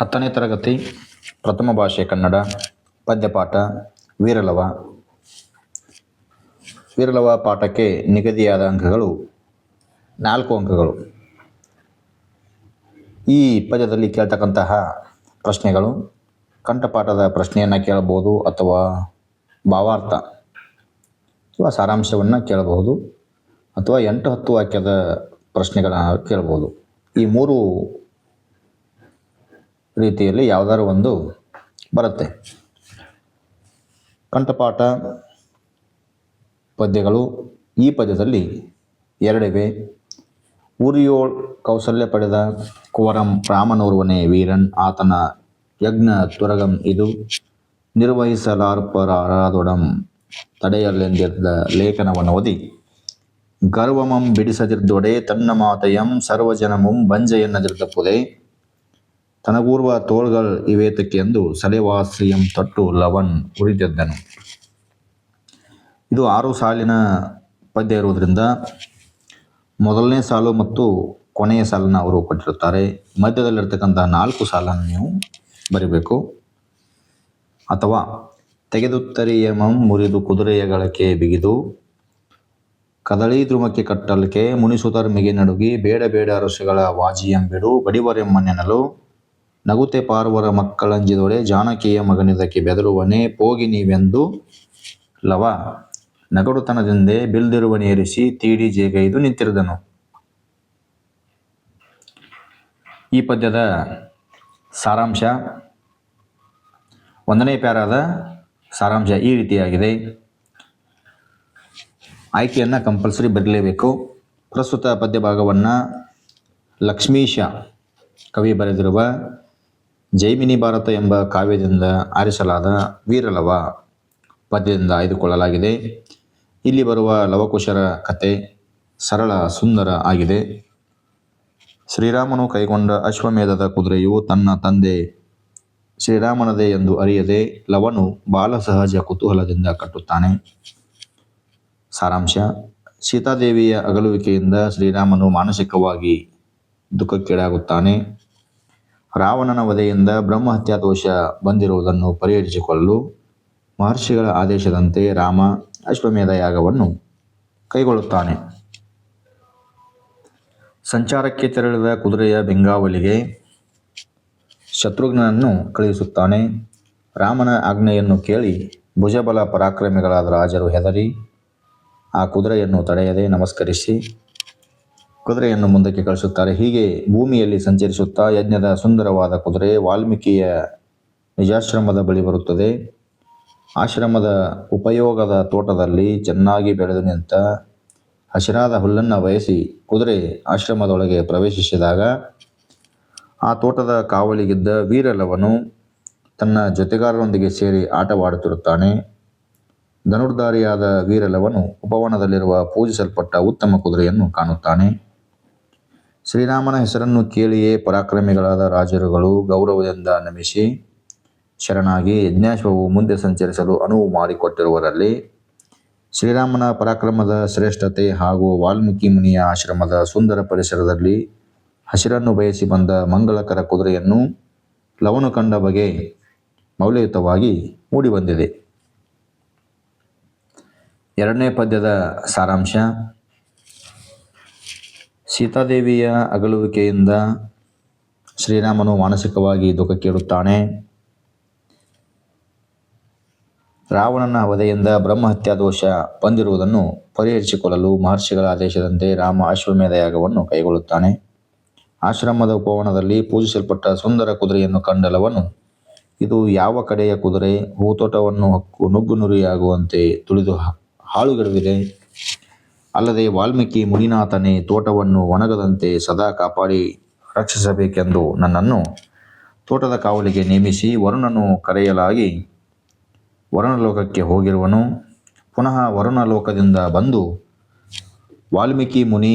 ಹತ್ತನೇ ತರಗತಿ, ಪ್ರಥಮ ಭಾಷೆ ಕನ್ನಡ, ಪದ್ಯಪಾಠ, ವೀರಲವ. ವೀರಲವ ಪಾಠಕ್ಕೆ ನಿಗದಿಯಾದ ಅಂಕಗಳು ನಾಲ್ಕು ಅಂಕಗಳು. ಈ ಪದ್ಯದಲ್ಲಿ ಕೇಳ್ತಕ್ಕಂತಹ ಪ್ರಶ್ನೆಗಳು, ಕಂಠಪಾಠದ ಪ್ರಶ್ನೆಯನ್ನು ಕೇಳಬಹುದು ಅಥವಾ ಭಾವಾರ್ಥ ಅಥವಾ ಸಾರಾಂಶವನ್ನು ಕೇಳಬಹುದು ಅಥವಾ ಎಂಟು ಹತ್ತು ವಾಕ್ಯದ ಪ್ರಶ್ನೆಗಳನ್ನು ಕೇಳಬಹುದು. ಈ ಮೂರು ರೀತಿಯಲ್ಲಿ ಯಾವುದಾದ್ರು ಒಂದು ಬರುತ್ತೆ. ಕಂಠಪಾಠ ಪದ್ಯಗಳು ಈ ಪದ್ಯದಲ್ಲಿ ಎರಡಿವೆ. ಉರಿಯೋಳ್ ಕೌಸಲ್ಯ ಪಡೆದ ಕುವರಂ ರಾಮನೋರ್ವನೇ ವೀರನ್ ಆತನ ಯಜ್ಞ ತುರಗಂ ಇದು. ನಿರ್ವಹಿಸಲಾರ್ಪರಾದೊಡಂ ತಡೆಯಲೆಂದಿದ್ದ ಲೇಖನವನ್ನು ಓದಿ. ಗರ್ವಮಂ ಬಿಡಿಸದಿರ್ದೊಡೆ ತನ್ನ ಮಾತೆಯಂ ಸರ್ವಜನಮಂ ಬಂಜೆಯನ್ನದಿರ್ದ ತನಗೂರ್ವ ತೋಳ್ಗಳ್ ಇವೇತಕ್ಕೆ ಎಂದು ತಟ್ಟು ತೊಟ್ಟು ಲವನ್ ಉಳಿದಿದ್ದನು ಇದು ಆರು ಸಾಲಿನ ಪದ್ಯ ಇರುವುದರಿಂದ ಮೊದಲನೇ ಸಾಲು ಮತ್ತು ಕೊನೆಯ ಸಾಲನ್ನು ಅವರು ಕೊಟ್ಟಿರುತ್ತಾರೆ. ಮಧ್ಯದಲ್ಲಿರ್ತಕ್ಕಂಥ ನಾಲ್ಕು ಸಾಲನ್ನು ನೀವು ಬರಿಬೇಕು. ಅಥವಾ ತೆಗೆದುತ್ತರಿಯಮಂ ಮುರಿದು ಕುದುರೆಯ ಗಳಕ್ಕೆ ಬಿಗಿದು, ಕದಳಿ ಧ್ರುವಕ್ಕೆ ಕಟ್ಟಲ್ಕೆ ಮುನಿಸುತರ್ಮಿಗೆ ನಡುಗಿ ಬೇಡ ಬೇಡ ಋಷಿಗಳ ವಾಜಿಯಂಬಿಡು ಬಡಿವರೆಮ್ಮನೆನಲು ನಗುತೆ ಪಾರ್ವರ ಮಕ್ಕಳಂಜಿದೊಡೆ ಜಾನಕಿಯ ಮಗನಿದಕ್ಕೆ ಬೆದರುವನೇ ಪೋಗಿ ನೀವೆಂದು ಲವ. ನಗಡುತನದಿಂದೆ ಬಿಲ್ದಿರುವನೇರಿಸಿ ತೀಡಿ ಜೇಗೈದು ನಿಂತಿರಿದನು. ಈ ಪದ್ಯದ ಸಾರಾಂಶ. ಒಂದನೇ ಪ್ಯಾರಾದ ಸಾರಾಂಶ ಈ ರೀತಿಯಾಗಿದೆ. ಆಯ್ಕೆಯನ್ನು ಕಂಪಲ್ಸರಿ ಬರಲೇಬೇಕು. ಪ್ರಸ್ತುತ ಪದ್ಯ ಭಾಗವನ್ನು ಲಕ್ಷ್ಮೀಶ ಕವಿ ಬರೆದಿರುವ ಜೈಮಿನಿ ಭಾರತ ಎಂಬ ಕಾವ್ಯದಿಂದ ಆರಿಸಲಾದ ವೀರಲವ ಪದ್ಯದಿಂದ ಆಯ್ದುಕೊಳ್ಳಲಾಗಿದೆ. ಇಲ್ಲಿ ಬರುವ ಲವಕುಶರ ಕತೆ ಸರಳ ಸುಂದರ ಆಗಿದೆ. ಶ್ರೀರಾಮನು ಕೈಗೊಂಡ ಅಶ್ವಮೇಧದ ಕುದುರೆಯು ತನ್ನ ತಂದೆ ಶ್ರೀರಾಮನದೇ ಎಂದು ಅರಿಯದೆ ಲವನು ಬಾಲ ಸಹಜ ಕುತೂಹಲದಿಂದ ಕಟ್ಟುತ್ತಾನೆ. ಸಾರಾಂಶ, ಸೀತಾದೇವಿಯ ಅಗಲುವಿಕೆಯಿಂದ ಶ್ರೀರಾಮನು ಮಾನಸಿಕವಾಗಿ ದುಃಖಕ್ಕೀಡಾಗುತ್ತಾನೆ. ರಾವಣನ ವಧೆಯಿಂದ ಬ್ರಹ್ಮಹತ್ಯಾ ದೋಷ ಬಂದಿರುವುದನ್ನು ಪರಿಹರಿಸಿಕೊಳ್ಳಲು ಮಹರ್ಷಿಗಳ ಆದೇಶದಂತೆ ರಾಮ ಅಶ್ವಮೇಧ ಯಾಗವನ್ನು ಕೈಗೊಳ್ಳುತ್ತಾನೆ. ಸಂಚಾರಕ್ಕೆ ತೆರಳಿದ ಕುದುರೆಯ ಬೆಂಗಾವಲಿಗೆ ಶತ್ರುಘ್ನನನ್ನು ಕಳುಹಿಸುತ್ತಾನೆ. ರಾಮನ ಆಜ್ಞೆಯನ್ನು ಕೇಳಿ ಭುಜಬಲ ಪರಾಕ್ರಮಿಗಳಾದ ರಾಜರು ಹೆದರಿ ಆ ಕುದುರೆಯನ್ನು ತಡೆಯದೆ ನಮಸ್ಕರಿಸಿ ಕುದುರೆಯನ್ನು ಮುಂದಕ್ಕೆ ಕಳಿಸುತ್ತಾರೆ. ಹೀಗೆ ಭೂಮಿಯಲ್ಲಿ ಸಂಚರಿಸುತ್ತಾ ಯಜ್ಞದ ಸುಂದರವಾದ ಕುದುರೆ ವಾಲ್ಮೀಕಿಯ ನಿಜಾಶ್ರಮದ ಬಳಿ ಬರುತ್ತದೆ. ಆಶ್ರಮದ ಉಪಯೋಗದ ತೋಟದಲ್ಲಿ ಚೆನ್ನಾಗಿ ಬೆಳೆದು ನಿಂತ ಹಸಿರಾದ ಹುಲ್ಲನ್ನು ಬಯಸಿ ಕುದುರೆ ಆಶ್ರಮದೊಳಗೆ ಪ್ರವೇಶಿಸಿದಾಗ ಆ ತೋಟದ ಕಾವಲಿಗಿದ್ದ ವೀರಲವನು ತನ್ನ ಜೊತೆಗಾರರೊಂದಿಗೆ ಸೇರಿ ಆಟವಾಡುತ್ತಿರುತ್ತಾನೆ. ಧನುರ್ಧಾರಿಯಾದ ವೀರಲವನು ಉಪವನದಲ್ಲಿರುವ ಪೂಜಿಸಲ್ಪಟ್ಟ ಉತ್ತಮ ಕುದುರೆಯನ್ನು ಕಾಣುತ್ತಾನೆ. ಶ್ರೀರಾಮನ ಹೆಸರನ್ನು ಕೇಳಿಯೇ ಪರಾಕ್ರಮಿಗಳಾದ ರಾಜರುಗಳು ಗೌರವದಿಂದ ನಮಿಸಿ ಶರಣಾಗಿ ಯಜ್ಞಾಶ್ವವು ಮುಂದೆ ಸಂಚರಿಸಲು ಅನುವು ಮಾಡಿಕೊಟ್ಟಿರುವರಲ್ಲಿ ಶ್ರೀರಾಮನ ಪರಾಕ್ರಮದ ಶ್ರೇಷ್ಠತೆ ಹಾಗೂ ವಾಲ್ಮೀಕಿ ಮುನಿಯ ಆಶ್ರಮದ ಸುಂದರ ಪರಿಸರದಲ್ಲಿ ಹಸಿರನ್ನು ಬಯಸಿ ಬಂದ ಮಂಗಳಕರ ಕುದುರೆಯನ್ನು ಲವನು ಕಂಡ ಬಗೆ ಮೌಲ್ಯಯುತವಾಗಿ ಮೂಡಿಬಂದಿದೆ ಎರಡನೇ ಪದ್ಯದ ಸಾರಾಂಶ ಸೀತಾದೇವಿಯ ಅಗಲುವಿಕೆಯಿಂದ ಶ್ರೀರಾಮನು ಮಾನಸಿಕವಾಗಿ ದುಃಖಕ್ಕೀಡುತ್ತಾನೆ ರಾವಣನ ವಧೆಯಿಂದ ಬ್ರಹ್ಮಹತ್ಯಾ ದೋಷ ಬಂದಿರುವುದನ್ನು ಪರಿಹರಿಸಿಕೊಳ್ಳಲು ಮಹರ್ಷಿಗಳ ಆದೇಶದಂತೆ ರಾಮ ಅಶ್ವಮೇಧ ಯಾಗವನ್ನು ಕೈಗೊಳ್ಳುತ್ತಾನೆ. ಆಶ್ರಮದ ಉಪವನದಲ್ಲಿ ಪೂಜಿಸಲ್ಪಟ್ಟ ಸುಂದರ ಕುದುರೆಯನ್ನು ಕಂಡಲವನು, ಇದು ಯಾವ ಕಡೆಯ ಕುದುರೆ? ಹೂತೋಟವನ್ನು ಹಕ್ಕು ನುಗ್ಗು ನುರಿಯಾಗುವಂತೆ ತುಳಿದು ಹಾಳುಗೆಡವಿದೆ. ಅಲ್ಲದೆ ವಾಲ್ಮೀಕಿ ಮುನಿನಾಥನೇ ತೋಟವನ್ನು ಒಣಗದಂತೆ ಸದಾ ಕಾಪಾಡಿ ರಕ್ಷಿಸಬೇಕೆಂದು ನನ್ನನ್ನು ತೋಟದ ಕಾವಲಿಗೆ ನೇಮಿಸಿ ವರುಣನು ಕರೆಯಲಾಗಿ ವರುಣಲೋಕಕ್ಕೆ ಹೋಗಿರುವನು. ಪುನಃ ವರುಣಲೋಕದಿಂದ ಬಂದು, ವಾಲ್ಮೀಕಿ ಮುನಿ,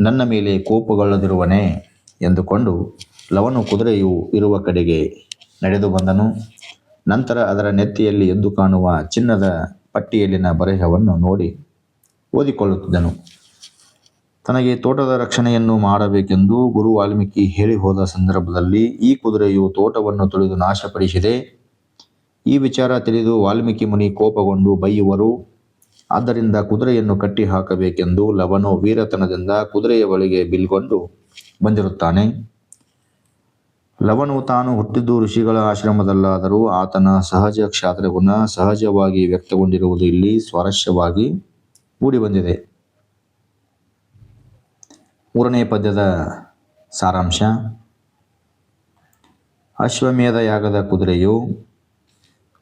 ನನ್ನ ಮೇಲೆ ಕೋಪಗೊಳ್ಳದಿರುವನೇ? ಎಂದುಕೊಂಡು ಲವನು ಕುದುರೆಯು ಇರುವ ಕಡೆಗೆ ನಡೆದು ಬಂದನು. ನಂತರ ಅದರ ನೆತ್ತಿಯಲ್ಲಿ ಎದ್ದು ಕಾಣುವ ಚಿನ್ನದ ಪಟ್ಟಿಯಲ್ಲಿನ ಬರೆಹವನ್ನು ನೋಡಿ ಓದಿಕೊಳ್ಳುತ್ತಿದ್ದನು. ತನಗೆ ತೋಟದ ರಕ್ಷಣೆಯನ್ನು ಮಾಡಬೇಕೆಂದು ಗುರು ವಾಲ್ಮೀಕಿ ಹೇಳಿ ಹೋದ ಸಂದರ್ಭದಲ್ಲಿ ಈ ಕುದುರೆಯು ತೋಟವನ್ನು ತುಳಿದು ನಾಶಪಡಿಸಿದೆ. ಈ ವಿಚಾರ ತಿಳಿದು ವಾಲ್ಮೀಕಿ ಮುನಿ ಕೋಪಗೊಂಡು ಬೈಯುವರು, ಆದ್ದರಿಂದ ಕುದುರೆಯನ್ನು ಕಟ್ಟಿ ಹಾಕಬೇಕೆಂದು ಲವನು ವೀರತನದಿಂದ ಕುದುರೆಯ ಬಳಿಗೆ ಬಿಲ್ಗೊಂಡು ಬಂದಿರುತ್ತಾನೆ. ಲವನು ತಾನು ಹುಟ್ಟಿದ್ದು ಋಷಿಗಳ ಆಶ್ರಮದಲ್ಲಾದರೂ ಆತನ ಸಹಜ ಕ್ಷಾತ್ರಗುಣ ಸಹಜವಾಗಿ ವ್ಯಕ್ತಗೊಂಡಿರುವುದು ಇಲ್ಲಿ ಸ್ವಾರಸ್ಯವಾಗಿ ಮೂಡಿಬಂದಿದೆ ಮೂರನೇ ಪದ್ಯದ ಸಾರಾಂಶ. ಅಶ್ವಮೇಧ ಯಾಗದ ಕುದುರೆಯು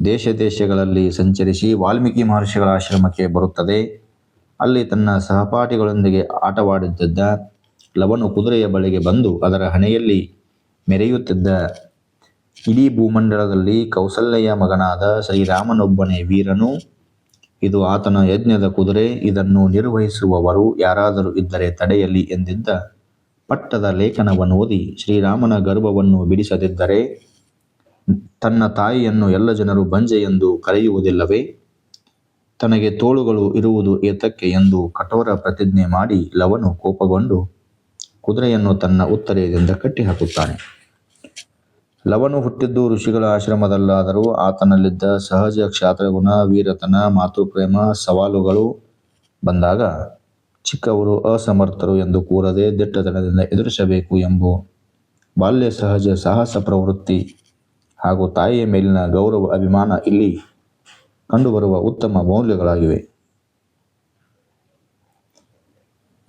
ದೇಶ ದೇಶಗಳಲ್ಲಿ ಸಂಚರಿಸಿ ವಾಲ್ಮೀಕಿ ಮಹರ್ಷಿಗಳ ಆಶ್ರಮಕ್ಕೆ ಬರುತ್ತದೆ. ಅಲ್ಲಿ ತನ್ನ ಸಹಪಾಠಿಗಳೊಂದಿಗೆ ಆಟವಾಡುತ್ತಿದ್ದ ಲವನು ಕುದುರೆಯ ಬಳಿಗೆ ಬಂದು ಅದರ ಹಣೆಯಲ್ಲಿ ಮೆರೆಯುತ್ತಿದ್ದ ಇಡೀ ಭೂಮಂಡಲದಲ್ಲಿ ಕೌಸಲ್ಯ ಮಗನಾದ ಶ್ರೀರಾಮನೊಬ್ಬನೇ ವೀರನು ಇದು ಆತನ ಯಜ್ಞದ ಕುದುರೆ, ಇದನ್ನು ನಿರ್ವಹಿಸುವವರು ಯಾರಾದರೂ ಇದ್ದರೆ ತಡೆಯಲಿ ಎಂದಿದ್ದ ಪಟ್ಟದ ಲೇಖನವನ್ನು ಓದಿ ಶ್ರೀರಾಮನ ಗರ್ಭವನ್ನು ಬಿಡಿಸದಿದ್ದರೆ ತನ್ನ ತಾಯಿಯನ್ನು ಎಲ್ಲ ಜನರು ಬಂಜೆ ಎಂದು ಕರೆಯುವುದಿಲ್ಲವೇ? ತನಗೆ ತೋಳುಗಳು ಇರುವುದು ಏತಕ್ಕೆ ಎಂದು ಕಠೋರ ಪ್ರತಿಜ್ಞೆ ಮಾಡಿ ಲವನು ಕೋಪಗೊಂಡು ಕುದುರೆಯನ್ನು ತನ್ನ ಉತ್ತರೆಯದಿಂದ ಕಟ್ಟಿಹಾಕುತ್ತಾನೆ. ಲವನು ಹುಟ್ಟಿದ್ದು ಋಷಿಗಳ ಆಶ್ರಮದಲ್ಲಾದರೂ ಆತನಲ್ಲಿದ್ದ ಸಹಜ ಕ್ಷಾತ್ರಗುಣ, ವೀರತನ, ಮಾತೃಪ್ರೇಮ, ಸವಾಲುಗಳು ಬಂದಾಗ ಚಿಕ್ಕವರು ಅಸಮರ್ಥರು ಎಂದು ಕೂರದೆ ದಿಟ್ಟತನದಿಂದ ಎದುರಿಸಬೇಕು ಎಂಬ ಬಾಲ್ಯ ಸಹಜ ಸಾಹಸ ಪ್ರವೃತ್ತಿ ಹಾಗೂ ತಾಯಿಯ ಮೇಲಿನ ಗೌರವ ಅಭಿಮಾನ ಇಲ್ಲಿ ಕಂಡುಬರುವ ಉತ್ತಮ ಮೌಲ್ಯಗಳಾಗಿವೆ.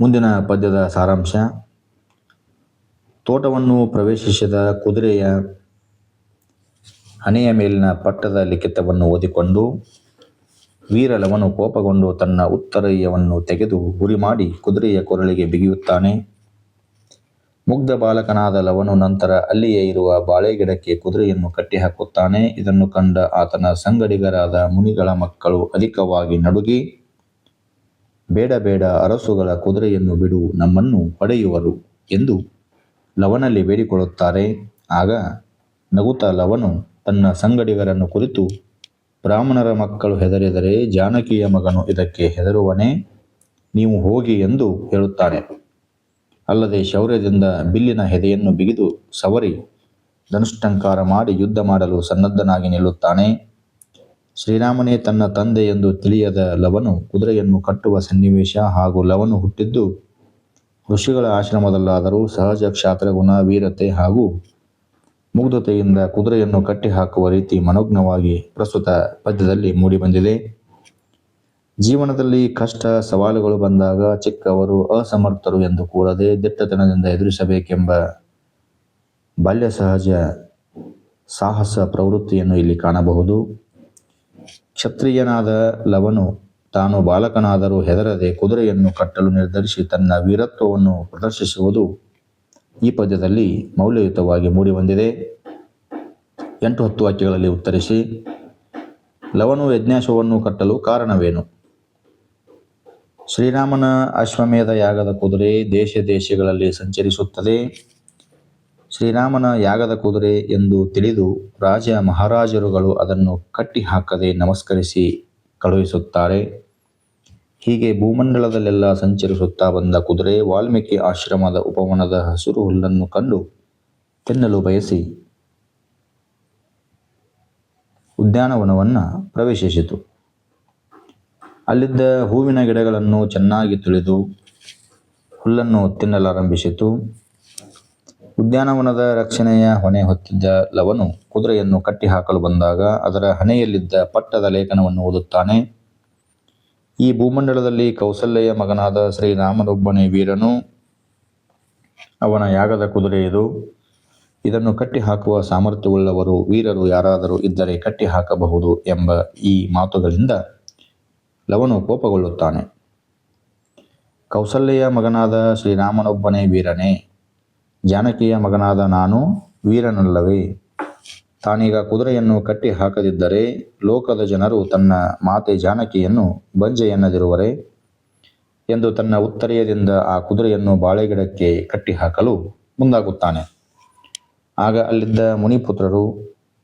ಮುಂದಿನ ಪದ್ಯದ ಸಾರಾಂಶ, ತೋಟವನ್ನು ಪ್ರವೇಶಿಸಿದ ಕುದುರೆಯ ಹಣೆಯ ಮೇಲಿನ ಪಟ್ಟದ ಲಿಖಿತವನ್ನು ಓದಿಕೊಂಡು ವೀರಲವನು ಕೋಪಗೊಂಡು ತನ್ನ ಉತ್ತರಯ್ಯವನ್ನು ತೆಗೆದು ಗುರಿ ಮಾಡಿ ಕುದುರೆಯ ಕೊರಳಿಗೆ ಬಿಗಿಯುತ್ತಾನೆ. ಮುಗ್ಧ ಬಾಲಕನಾದ ಲವನು ನಂತರ ಅಲ್ಲಿಯೇ ಇರುವ ಬಾಳೆಗಿಡಕ್ಕೆ ಕುದುರೆಯನ್ನು ಕಟ್ಟಿಹಾಕುತ್ತಾನೆ. ಇದನ್ನು ಕಂಡ ಆತನ ಸಂಗಡಿಗರಾದ ಮುನಿಗಳ ಮಕ್ಕಳು ಅಧಿಕವಾಗಿ ನಡುಗಿ, ಬೇಡ ಬೇಡ ಅರಸುಗಳ ಕುದುರೆಯನ್ನು ಬಿಡು, ನಮ್ಮನ್ನು ಪಡೆಯುವರು ಎಂದು ಲವನಲ್ಲಿ ಬೇಡಿಕೊಳ್ಳುತ್ತಾರೆ. ಆಗ ನಗುತ್ತ ಲವನು ತನ್ನ ಸಂಗಡಿಗರನ್ನು ಕುರಿತು ಬ್ರಾಹ್ಮಣರ ಮಕ್ಕಳು ಹೆದರಿದರೆ ಜಾನಕಿಯ ಮಗನು ಇದಕ್ಕೆ ಹೆದರುವನೇ, ನೀವು ಹೋಗಿ ಎಂದು ಹೇಳುತ್ತಾನೆ. ಅಲ್ಲದೆ ಶೌರ್ಯದಿಂದ ಬಿಲ್ಲಿನ ಹೆದೆಯನ್ನು ಬಿಗಿದು ಸವರಿ ಧನುಷ್ಟಂಕಾರ ಮಾಡಿ ಯುದ್ಧ ಮಾಡಲು ಸನ್ನದ್ಧನಾಗಿ ನಿಲ್ಲುತ್ತಾನೆ. ಶ್ರೀರಾಮನೇ ತನ್ನ ತಂದೆ ಎಂದು ತಿಳಿಯದ ಲವನು ಕುದುರೆಯನ್ನು ಕಟ್ಟುವ ಸನ್ನಿವೇಶ ಹಾಗೂ ಲವನು ಹುಟ್ಟಿದ್ದು ಋಷಿಗಳ ಆಶ್ರಮದಲ್ಲಾದರೂ ಸಹಜ ಕ್ಷಾತ್ರಗುಣ, ವೀರತೆ ಹಾಗೂ ಮುಗ್ಧತೆಯಿಂದ ಕುದುರೆಯನ್ನು ಕಟ್ಟಿ ಹಾಕುವ ರೀತಿ ಮನೋಜ್ಞವಾಗಿ ಪ್ರಸ್ತುತ ಪದ್ಯದಲ್ಲಿ ಮೂಡಿಬಂದಿದೆ. ಜೀವನದಲ್ಲಿ ಕಷ್ಟ ಸವಾಲುಗಳು ಬಂದಾಗ ಚಿಕ್ಕವರು ಅಸಮರ್ಥರು ಎಂದು ಕೂರದೆ ದಿಟ್ಟತನದಿಂದ ಎದುರಿಸಬೇಕೆಂಬ ಬಾಲ್ಯ ಸಹಜ ಸಾಹಸ ಪ್ರವೃತ್ತಿಯನ್ನು ಇಲ್ಲಿ ಕಾಣಬಹುದು. ಕ್ಷತ್ರಿಯನಾದ ಲವನು ತಾನು ಬಾಲಕನಾದರೂ ಹೆದರದೆ ಕುದುರೆಯನ್ನು ಕಟ್ಟಲು ನಿರ್ಧರಿಸಿ ತನ್ನ ವೀರತ್ವವನ್ನು ಪ್ರದರ್ಶಿಸುವುದು ಈ ಪದ್ಯದಲ್ಲಿ ಮೌಲ್ಯಯುತವಾಗಿ ಮೂಡಿಬಂದಿದೆ. ಎಂಟು ಹತ್ತು ವಾಕ್ಯಗಳಲ್ಲಿ ಉತ್ತರಿಸಿ, ಲವನು ಯಜ್ಞಾಶವನ್ನು ಕಟ್ಟಲು ಕಾರಣವೇನು? ಶ್ರೀರಾಮನ ಅಶ್ವಮೇಧ ಯಾಗದ ಕುದುರೆ ದೇಶ ದೇಶಗಳಲ್ಲಿ ಸಂಚರಿಸುತ್ತದೆ. ಶ್ರೀರಾಮನ ಯಾಗದ ಕುದುರೆ ಎಂದು ತಿಳಿದು ರಾಜ ಮಹಾರಾಜರುಗಳು ಅದನ್ನು ಕಟ್ಟಿ ಹಾಕದೆ ನಮಸ್ಕರಿಸಿ ಕಳುಹಿಸುತ್ತಾರೆ. ಹೀಗೆ ಭೂಮಂಡಲದಲ್ಲೆಲ್ಲ ಸಂಚರಿಸುತ್ತಾ ಬಂದ ಕುದುರೆ ವಾಲ್ಮೀಕಿ ಆಶ್ರಮದ ಉಪವನದ ಹಸಿರು ಹುಲ್ಲನ್ನು ಕಂಡು ತಿನ್ನಲು ಬಯಸಿ ಉದ್ಯಾನವನವನ್ನು ಪ್ರವೇಶಿಸಿತು. ಅಲ್ಲಿದ್ದ ಹೂವಿನ ಗಿಡಗಳನ್ನು ಚೆನ್ನಾಗಿ ತುಳಿದು ಹುಲ್ಲನ್ನು ತಿನ್ನಲಾರಂಭಿಸಿತು. ಉದ್ಯಾನವನದ ರಕ್ಷಣೆಯ ಹೊಣೆ ಹೊತ್ತಿದ್ದ ಲವನು ಕುದುರೆಯನ್ನು ಕಟ್ಟಿ ಹಾಕಲು ಬಂದಾಗ ಅದರ ಹಣೆಯಲ್ಲಿದ್ದ ಪಟ್ಟದ ಲೇಖನವನ್ನು ಓದುತ್ತಾನೆ. ಈ ಭೂಮಂಡಲದಲ್ಲಿ ಕೌಸಲ್ಯ ಮಗನಾದ ಶ್ರೀರಾಮನೊಬ್ಬನೇ ವೀರನು. ಅವನ ಯಾಗದ ಕುದುರೆ ಇದು. ಇದನ್ನು ಕಟ್ಟಿ ಹಾಕುವ ಸಾಮರ್ಥ್ಯವುಳ್ಳವರು ವೀರರು ಯಾರಾದರೂ ಇದ್ದರೆ ಕಟ್ಟಿ ಹಾಕಬಹುದು ಎಂಬ ಈ ಮಾತುಗಳಿಂದ ಲವನು ಕೋಪಗೊಳ್ಳುತ್ತಾನೆ. ಕೌಸಲ್ಯ ಮಗನಾದ ಶ್ರೀರಾಮನೊಬ್ಬನೇ ವೀರನೇ. ಜಾನಕಿಯ ಮಗನಾದ ನಾನು ವೀರನಲ್ಲವೇ. ತಾನೀಗ ಕುದುರೆಯನ್ನು ಕಟ್ಟಿ ಹಾಕದಿದ್ದರೆ ಲೋಕದ ಜನರು ತನ್ನ ಮಾತೆ ಜಾನಕಿಯನ್ನು ಬಂಜೆ ಎನ್ನದಿರುವರೆ ಎಂದು ತನ್ನ ಉತ್ತರೀಯದಿಂದ ಆ ಕುದುರೆಯನ್ನು ಬಾಳೆಗಿಡಕ್ಕೆ ಕಟ್ಟಿ ಹಾಕಲು ಮುಂದಾಗುತ್ತಾನೆ. ಆಗ ಅಲ್ಲಿದ್ದ ಮುನಿಪುತ್ರರು,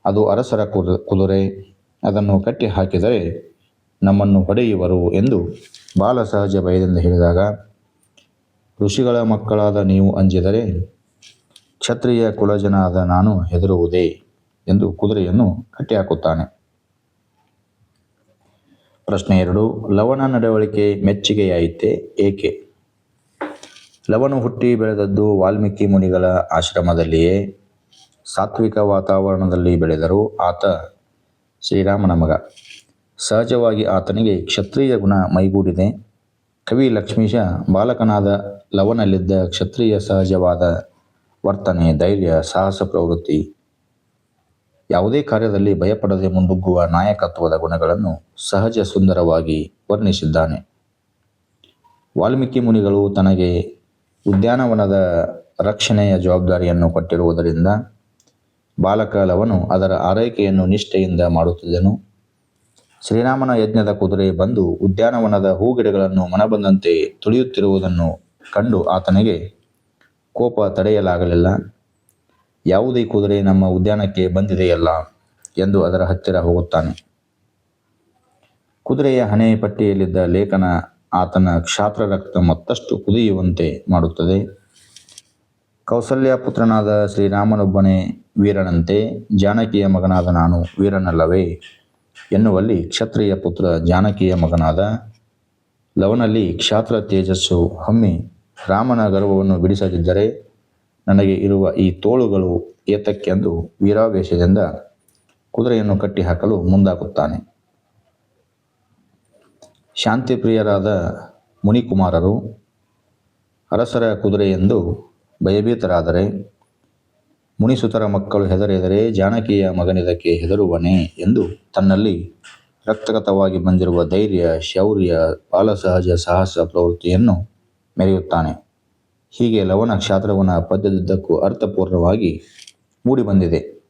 ಅದು ಅರಸರ ಕುದು, ಕುದುರೆ, ಅದನ್ನು ಕಟ್ಟಿ ಹಾಕಿದರೆ ನಮ್ಮನ್ನು ಹೊಡೆಯುವರು ಎಂದು ಬಾಲಸಹಜ ಭಯದಿಂದ ಹೇಳಿದಾಗ, ಋಷಿಗಳ ಮಕ್ಕಳಾದ ನೀವು ಅಂಜಿದರೆ ಕ್ಷತ್ರಿಯ ಕುಲಜನಾದ ನಾನು ಹೆದರುವುದೇ? ಎಂದು ಕುದುರೆಯನ್ನು ಕಟ್ಟಿಹಾಕುತ್ತಾನೆ. ಪ್ರಶ್ನೆ ಎರಡು, ಲವಣ ನಡವಳಿಕೆ ಮೆಚ್ಚುಗೆಯಾಯಿತೆ ಏಕೆ? ಲವಣ ಹುಟ್ಟಿ ಬೆಳೆದದ್ದು ವಾಲ್ಮೀಕಿ ಮುನಿಗಳ ಆಶ್ರಮದಲ್ಲಿಯೇ. ಸಾತ್ವಿಕ ವಾತಾವರಣದಲ್ಲಿ ಬೆಳೆದರು ಆತ ಶ್ರೀರಾಮನ ಮಗ. ಸಹಜವಾಗಿ ಆತನಿಗೆ ಕ್ಷತ್ರಿಯ ಗುಣ ಮೈಗೂಡಿದೆ. ಕವಿ ಲಕ್ಷ್ಮೀಶ ಬಾಲಕನಾದ ಲವನಲ್ಲಿದ್ದ ಕ್ಷತ್ರಿಯ ಸಹಜವಾದ ವರ್ತನೆ, ಧೈರ್ಯ, ಸಾಹಸ ಪ್ರವೃತ್ತಿ ಯಾವುದೇ ಕಾರ್ಯದಲ್ಲಿ ಭಯಪಡದೆ ಮುನ್ನುಗ್ಗುವ ನಾಯಕತ್ವದ ಗುಣಗಳನ್ನು ಸಹಜ ಸುಂದರವಾಗಿ ವರ್ಣಿಸಿದ್ದಾನೆ. ವಾಲ್ಮೀಕಿ ಮುನಿಗಳು ತನಗೆ ಉದ್ಯಾನವನದ ರಕ್ಷಣೆಯ ಜವಾಬ್ದಾರಿಯನ್ನು ಕೊಟ್ಟಿರುವುದರಿಂದ ಬಾಲಕಾಲವನು ಅದರ ಆರೈಕೆಯನ್ನು ನಿಷ್ಠೆಯಿಂದ ಮಾಡುತ್ತಿದ್ದನು. ಶ್ರೀರಾಮನ ಯಜ್ಞದ ಕುದುರೆ ಬಂದು ಉದ್ಯಾನವನದ ಹೂಗಿಡಗಳನ್ನು ಮನಬಂದಂತೆ ತುಳಿಯುತ್ತಿರುವುದನ್ನು ಕಂಡು ಆತನಿಗೆ ಕೋಪ ತಡೆಯಲಾಗಲಿಲ್ಲ. ಯಾವುದೇ ಕುದುರೆ ನಮ್ಮ ಉದ್ಯಾನಕ್ಕೆ ಬಂದಿದೆಯಲ್ಲ ಎಂದು ಅದರ ಹತ್ತಿರ ಹೋಗುತ್ತಾನೆ. ಕುದುರೆಯ ಹಣೆ ಪಟ್ಟಿಯಲ್ಲಿದ್ದ ಲೇಖನ ಆತನ ಕ್ಷಾತ್ರ ರಕ್ತ ಮತ್ತಷ್ಟು ಕುದಿಯುವಂತೆ ಮಾಡುತ್ತದೆ. ಕೌಸಲ್ಯ ಪುತ್ರನಾದ ಶ್ರೀರಾಮನೊಬ್ಬನೇ ವೀರನಂತೆ, ಜಾನಕಿಯ ಮಗನಾದ ನಾನು ವೀರನಲ್ಲವೇ ಎನ್ನುವಲ್ಲಿ ಕ್ಷತ್ರಿಯ ಪುತ್ರ ಜಾನಕಿಯ ಮಗನಾದ ಲವನಲ್ಲಿ ಕ್ಷಾತ್ರ ತೇಜಸ್ಸು ಹಮ್ಮಿ ರಾಮನ ಗರ್ವವನ್ನು ಬಿಡಿಸದಿದ್ದರೆ ನನಗೆ ಇರುವ ಈ ತೋಳುಗಳು ಏತಕ್ಕೆಂದು ವೀರಾವೇಶದಿಂದ ಕುದುರೆಯನ್ನು ಕಟ್ಟಿಹಾಕಲು ಮುಂದಾಗುತ್ತಾನೆ. ಶಾಂತಿಪ್ರಿಯರಾದ ಮುನಿಕುಮಾರರು, ಅರಸರ ಕುದುರೆಯೆಂದು ಭಯಭೀತರಾದರೆ, ಮುನಿಸುತರ ಮಕ್ಕಳು ಹೆದರೆದರೆ ಜಾನಕಿಯ ಮಗನಿದಕ್ಕೆ ಹೆದರುವನೇ ಎಂದು ತನ್ನಲ್ಲಿ ರಕ್ತಗತವಾಗಿ ಬಂದಿರುವ ಧೈರ್ಯ, ಶೌರ್ಯ, ಬಾಲಸಹಜ ಸಾಹಸ ಪ್ರವೃತ್ತಿಯನ್ನು ಮೆರೆಯುತ್ತಾನೆ. ಹೀಗೆ ಲವಣ ಕ್ಷಾತ್ರವನ ಪದ್ಯದುದ್ದಕ್ಕೂ ಅರ್ಥಪೂರ್ಣವಾಗಿ ಮೂಡಿಬಂದಿದೆ.